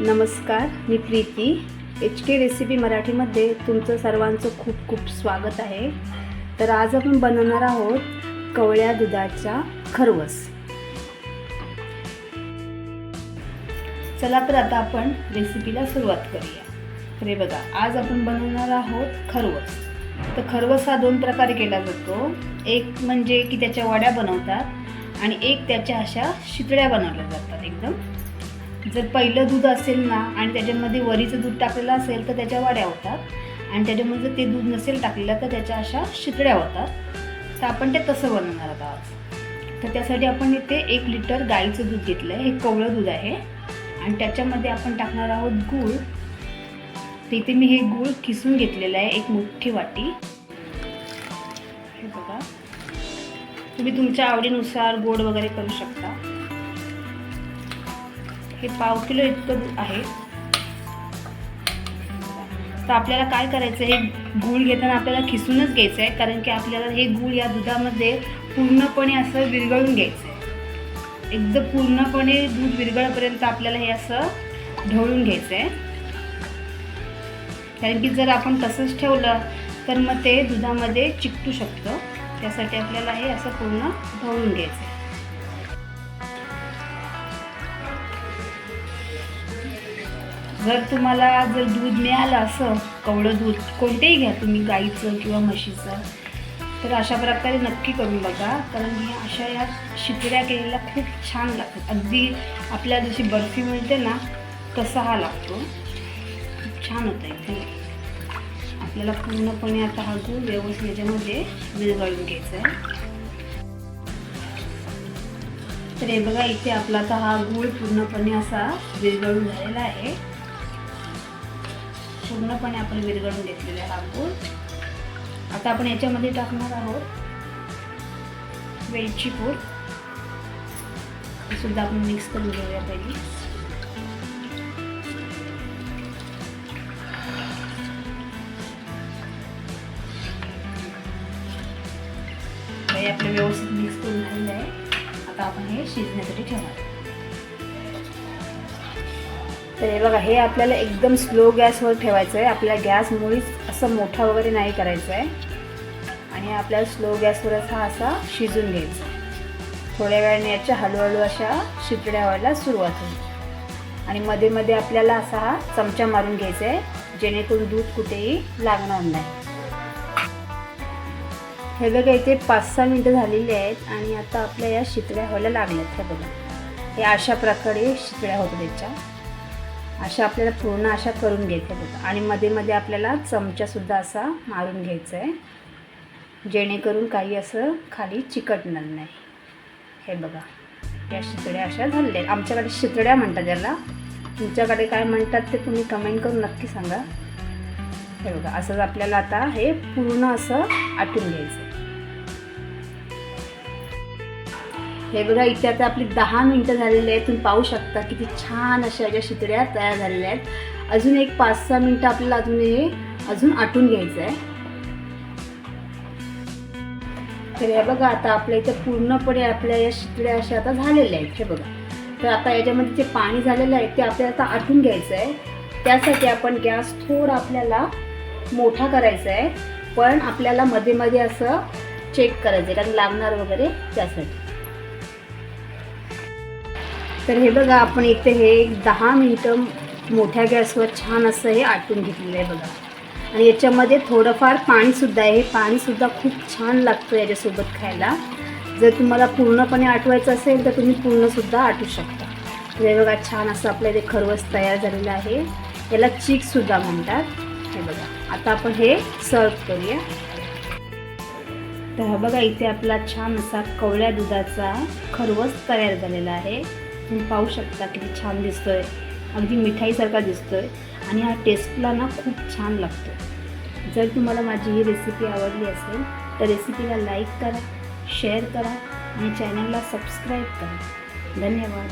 नमस्कार मी Preeti. H K recipe मराठीमध्ये तुमचं सर्वांचं खूप खूप स्वागत आहे. तर आज आपण बनवणार आहोत कवळ्या दुधाचा खरवस. चला तर आता आपण रेसिपीला सुरुवात करूया. अरे बघा आज आपण बनवणार आहोत खरवस. तर खरवस हा दोन प्रकारे केला जातो. एक म्हणजे की त्याच्या वड्या बनवतात आणि एक त्याच्या अशा शितळ्या बनवल्या जातात एकदम. जर पहिलं दूध असेल ना आणि त्याच्यामध्ये वरीचं दूध टाकलेलं असेल तर त्याच्या वाड्या होतात. आणि त्याच्यामध्ये जर ते दूध नसेल टाकलेलं तर त्याच्या अशा शितळ्या होतात. तर आपण ते तसं बनवणार आहोत आज. तर त्यासाठी आपण इथे एक लिटर गाईचं दूध घेतलं आहे हे कवळं दूध आहे. आणि त्याच्यामध्ये आपण टाकणार आहोत गूळ. तर इथे मी हे गूळ किसून घेतलेलं आहे एक मोठी वाटी. हे बघा. तुम्ही तुमच्या आवडीनुसार गोड वगैरे करू शकता. हे पाव किलो इतकं आहे. तर आपल्याला काय करायचं हे गूळ घेताना आपल्याला खिसूनच घ्यायचं आहे कारण की आपल्याला हे गूळ या दुधामध्ये पूर्णपणे असं विरघळून घ्यायचं आहे एकदम पूर्णपणे दूध विरघळपर्यंत आपल्याला हे असं ढवळून घ्यायचं आहे कारण की जर आपण तसंच ठेवलं तर मग ते दुधामध्ये चिकटू शकतं. त्यासाठी आपल्याला हे असं पूर्ण ढवळून घ्यायचं आहे जर तुम्हाला जर दूध मिळालं असं कवडं दूध कोणतेही घ्या तुम्ही गाईचं किंवा म्हशीचं तर अशा प्रकारे नक्की करून बघा. कारण की अशा या शिकऱ्या केलेल्या खूप छान लागतात. अगदी आपल्याला जशी बर्फी मिळते ना तसा हा लागतो. खूप छान होतं इथे हो. आपल्याला पूर्णपणे आता हा गूळ व्यवस्थित याच्यामध्ये विरघळून घ्यायचा आहे. तर हे बघा इथे आपला आता हा गूळ पूर्णपणे असा विरघळून झालेला आहे. पूर्णपणे आपण विरघळून घेतलेला आहे हा गूळ आता आपण याच्यामध्ये टाकणार आहोत वेलची पूड सुद्धा आपण मिक्स करून घेऊया पहिली. हे आपलं व्यवस्थित मिक्स करून झालेलं आहे. आता आपण हे शिजण्यासाठी ठेवणार तर हे बघा हे आपल्याला एकदम स्लो गॅसवर ठेवायचं आहे आपल्या गॅस मुळीच असं मोठा वगैरे नाही करायचं आहे आणि आपल्याला स्लो गॅसवरच हा असा शिजून घ्यायचा. थोड्या वेळाने याच्या हळूहळू अशा शितड्या व्हायला सुरुवात होईल. आणि मध्ये मध्ये आपल्याला असा हा चमचा मारून घ्यायचा आहे जेणेकरून दूध कुठेही लागणार नाही. हे बघा इथे पाच सहा मिनटं झालेली आहेत आणि आता आपल्या या शितड्या व्हायला लागल्यात हे बघा. हे अशा प्रकारे शितळ्या होतात त्याच्या अशा आपल्याला पूर्ण अशा करून घ्यायच्या बघा आणि मध्ये मध्ये आपल्याला चमचासुद्धा असा मारून घ्यायचा आहे जेणेकरून काही असं खाली चिकटणार नाही. हे बघा. या शितड्या अशा झालेल्या आहेत. आमच्याकडे शितड्या म्हणतात त्याला तुमच्याकडे काय म्हणतात ते तुम्ही कमेंट करून नक्की सांगा. हे बघा. असंच आपल्याला आता हे पूर्ण असं आटून घ्यायचं हे बघा इथे आता आपली दहा मिनटं झालेली आहेत. तुम्ही पाहू शकता किती छान अशा ज्या शितड्या तयार झालेल्या आहेत. अजून एक पाच सहा मिनटं आपल्याला अजून हे अजून आटून घ्यायचं आहे तर हे बघा आता आपल्या इथे पूर्णपणे आपल्या या शितड्या अशा आता झालेल्या आहेत. हे बघा. तर आता याच्यामध्ये जे पाणी झालेलं आहे ते आपल्याला आता आटून घ्यायचं आहे त्यासाठी आपण गॅस थोडा आपल्याला मोठा करायचा आहे पण आपल्याला मध्ये मध्ये असं चेक करायचं आहे कारण लागणार वगैरे त्यासाठी. तर हे बघा आपण इथे हे एक दहा मिनटं मोठ्या गॅसवर छान असं हे आटून घेतलेलं आहे बघा. आणि याच्यामध्ये थोडंफार पाणीसुद्धा आहे. हे पाणीसुद्धा खूप छान लागतं याच्यासोबत खायला. जर तुम्हाला पूर्णपणे आटवायचं असेल तर तुम्ही पूर्णसुद्धा आटू शकता. हे बघा छान असं आपल्या इथे खरवस तयार झालेलं आहे. याला चीकसुद्धा म्हणतात. हे बघा आता आपण हे सर्व करूया. तर बघा इथे आपला छान असा कवळ्या दुधाचा खरवस तयार झालेला आहे. तुम्ही पाहू शकता किती छान दिसतो आहे अगदी मिठाईसारखा दिसतो आहे आणि हा टेस्टला ना खूप छान लागतो जर तुम्हाला माझी ही रेसिपी आवडली असेल तर रेसिपीला लाईक करा शेअर करा आणि चॅनलला सबस्क्राईब करा. धन्यवाद.